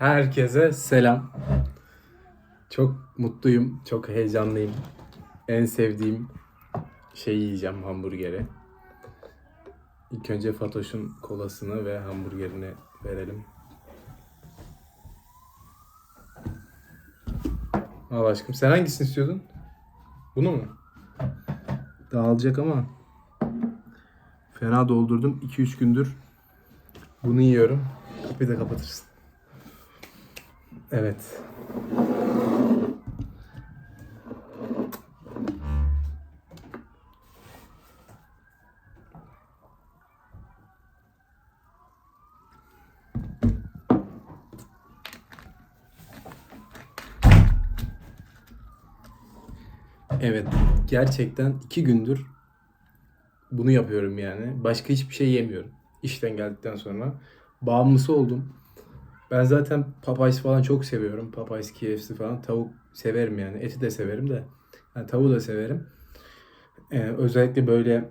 Herkese selam. Çok mutluyum, çok heyecanlıyım. En sevdiğim şeyi yiyeceğim hamburgeri. İlk önce Fatoş'un kolasını ve hamburgerini verelim. Al aşkım. Sen hangisini istiyordun? Bunu mu? Dağılacak ama. Fena doldurdum. 2-3 gündür bunu yiyorum. Kapıyı da kapatırsın. Evet. Evet, gerçekten iki gündür bunu yapıyorum yani. Başka hiçbir şey yemiyorum. İşten geldikten sonra. Bağımlısı oldum. Ben zaten Popeyes falan çok seviyorum. Popeyes, KFC falan. Tavuk severim yani. Eti de severim de. Yani tavuğu da severim. Ee, özellikle böyle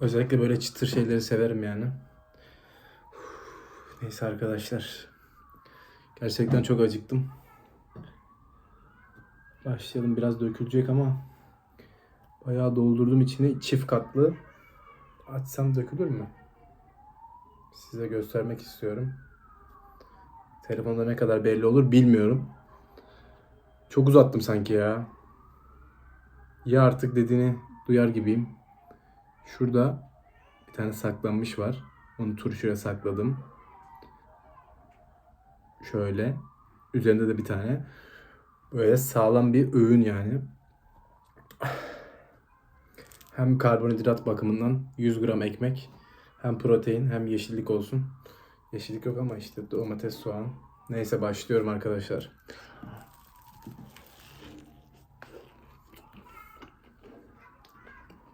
özellikle böyle çıtır şeyleri severim yani. Neyse arkadaşlar. Gerçekten çok acıktım. Başlayalım. Biraz dökülecek ama bayağı doldurdum içine. Çift katlı. Açsam dökülür mü? Size göstermek istiyorum. Telefonda ne kadar belli olur bilmiyorum. Çok uzattım sanki ya. Ya artık dediğini duyar gibiyim. Şurada bir tane saklanmış var. Onu turşuya sakladım. Şöyle. Üzerinde de bir tane. Böyle sağlam bir öğün yani. Hem karbonhidrat bakımından 100 gram ekmek. Hem protein hem yeşillik olsun. Yeşillik yok ama işte domates, soğan. Neyse başlıyorum arkadaşlar.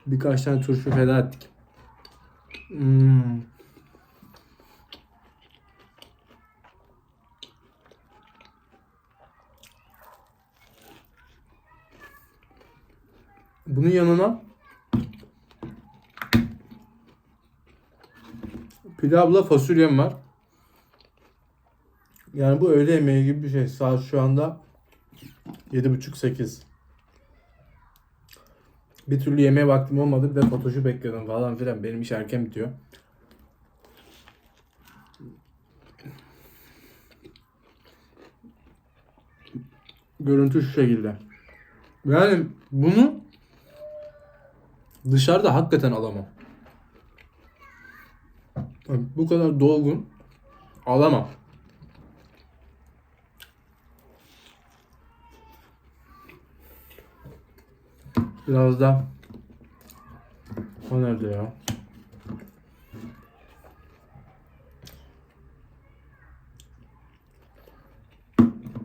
Birkaç tane turşu feda ettik. Hmm. Bunun yanına pilavla fasulyem var. Yani bu öğle yemeği gibi bir şey. Saat şu anda 7.30-8. Bir türlü yemeğe vaktim olmadı. Bir de fotoğrafı bekledim falan filan. Benim iş erken bitiyor. Görüntü şu şekilde. Yani bunu dışarıda hakikaten alamam. Bu kadar dolgun alamam. Biraz da o nerede ya?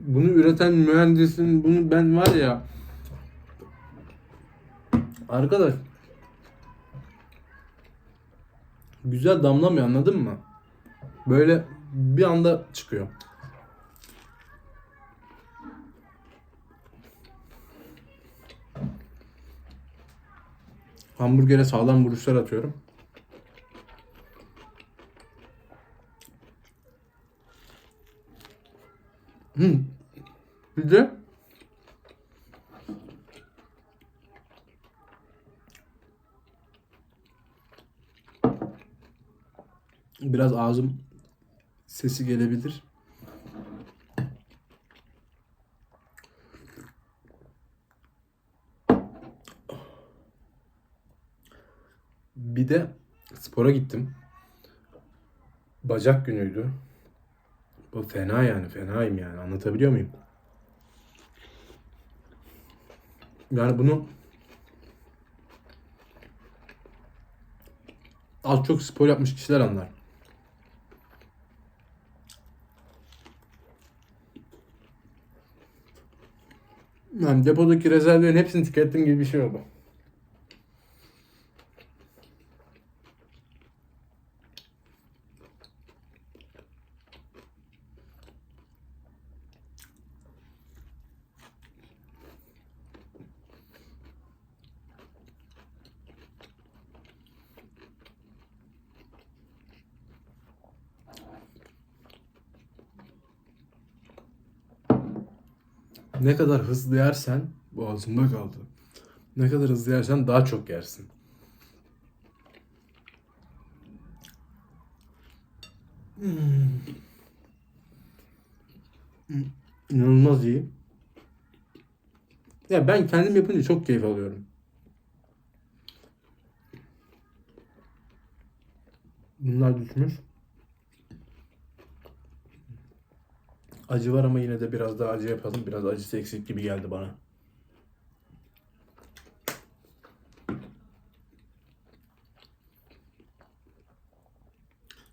Bunu üreten mühendisin bunu ben var ya Arkadaş güzel damlamıyor anladın mı? Böyle bir anda çıkıyor. Hamburgere sağlam vuruşlar atıyorum. Hmm. Bir de biraz ağzım sesi gelebilir. Bir de spora gittim. Bacak günüydü. Bu fena yani fenayım yani anlatabiliyor muyum? Yani bunu az çok spor yapmış kişiler anlar. Yani depodaki rezervlerin hepsini tükettiğim gibi bir şey oldu. Ne kadar hızlı yersen boğazımda kaldı. Ne kadar hızlı yersen daha çok yersin. Hmm. İnanılmaz iyi. Ya ben kendim yapınca çok keyif alıyorum. Bunlar düşmüş. Acı var ama yine de biraz daha acı yapalım. Biraz acısı eksik gibi geldi bana.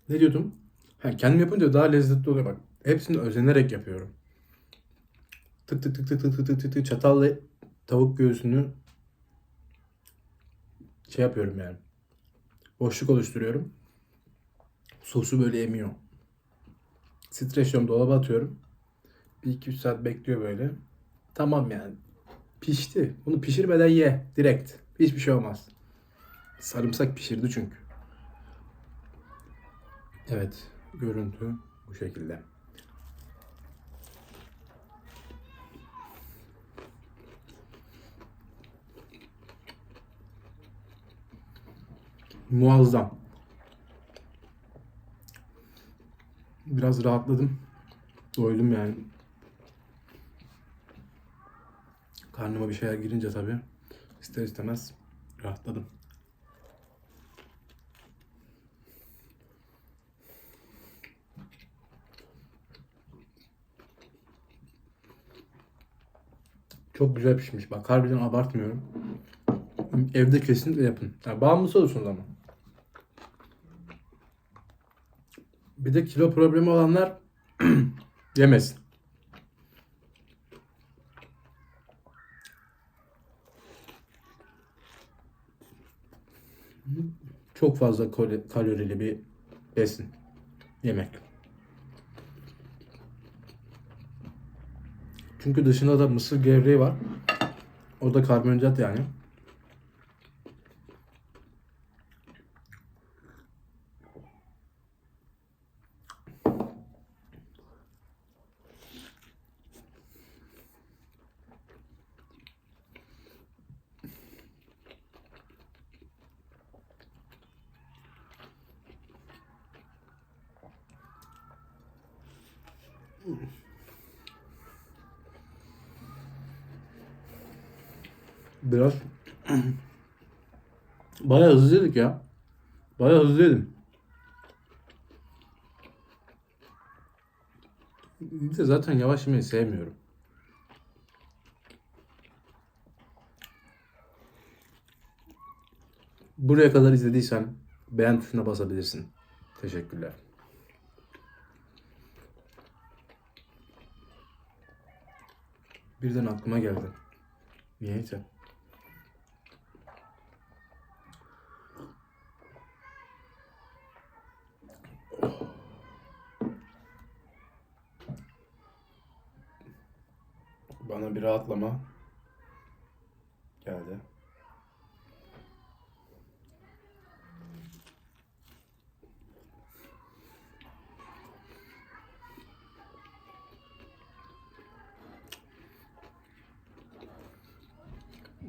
Ne diyordum? Ha, kendim yapınca daha lezzetli oluyor. Bak hepsini özenerek yapıyorum. Tık tık tık tık tık tık tık tık, tık çatalla tavuk göğsünü şey yapıyorum yani. Boşluk oluşturuyorum. Sosu böyle emiyor. Streçliyorum dolaba atıyorum. Bir iki üç saat bekliyor böyle. Tamam yani. Pişti. Bunu pişirmeden ye. Direkt. Hiçbir şey olmaz. Sarımsak pişirdi çünkü. Evet. Görüntü bu şekilde. Muazzam. Biraz rahatladım. Doydum yani. Karnıma bir şeyler girince tabii ister istemez rahatladım. Çok güzel pişmiş. Bak harbiden abartmıyorum. Evde kesinlikle yapın. Yani bağımlısı olursunuz ama. Bir de kilo problemi olanlar yemesin. Çok fazla kal- kalorili bir besin. Yemek. Çünkü dışında da mısır gevreği var. O da karbonhidrat yani. Biraz bayağı hızlı yedik ya. Bayağı hızlı yedim. Bir de zaten yavaş yemeyi sevmiyorum. Buraya kadar izlediysen beğen tuşuna basabilirsin. Teşekkürler. Birden aklıma geldi. Niyeyse. Bana bir rahatlama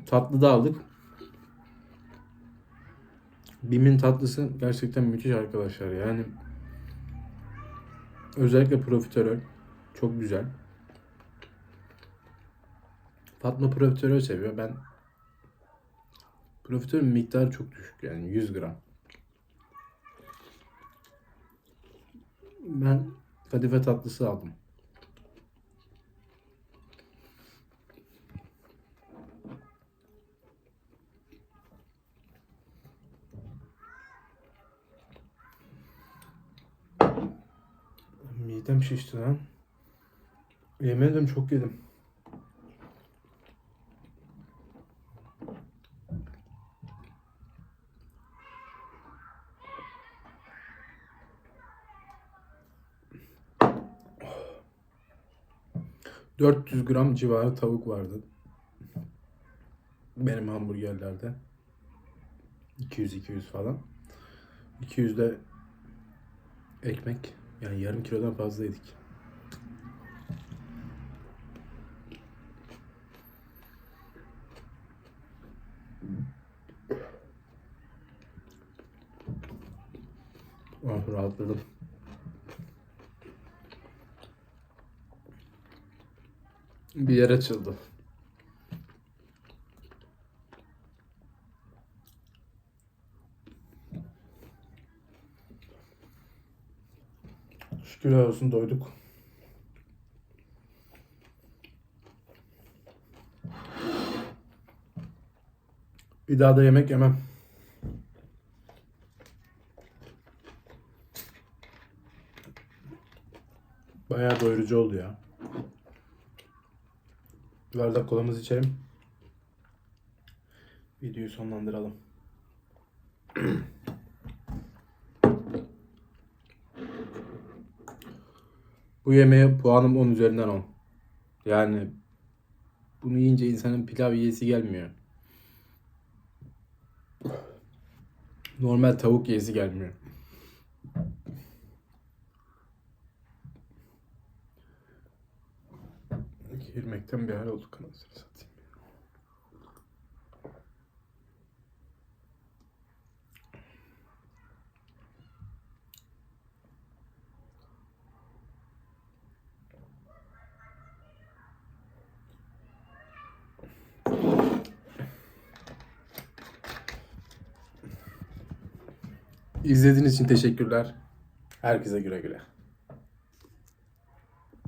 Tatlı da aldık. Bim'in tatlısı gerçekten müthiş arkadaşlar. Yani özellikle profiterol çok güzel. Fatma profiterol seviyor. Ben profiterolün miktarı çok düşük yani 100 gram. Ben kadife tatlısı aldım. Midem şişti lan. Yemedim çok yedim. ...400 gram civarı tavuk vardı. Benim hamburgerlerde. 200-200 falan. 200 de ekmek. Yani yarım kilodan fazla yedik. Ah rahatladım. Bir yer açıldı. Şükürler olsun doyduk. Bir daha da yemek yemem. Bayağı doyurucu oldu ya. Bir bardak kolamızı içelim. Videoyu sonlandıralım. Bu yemeğe puanım 10 üzerinden 10. Yani bunu yiyince insanın pilav yiyesi gelmiyor. Normal tavuk yiyesi gelmiyor. Girmekten bir hal olduk anasını İzlediğiniz için teşekkürler. Herkese güle güle.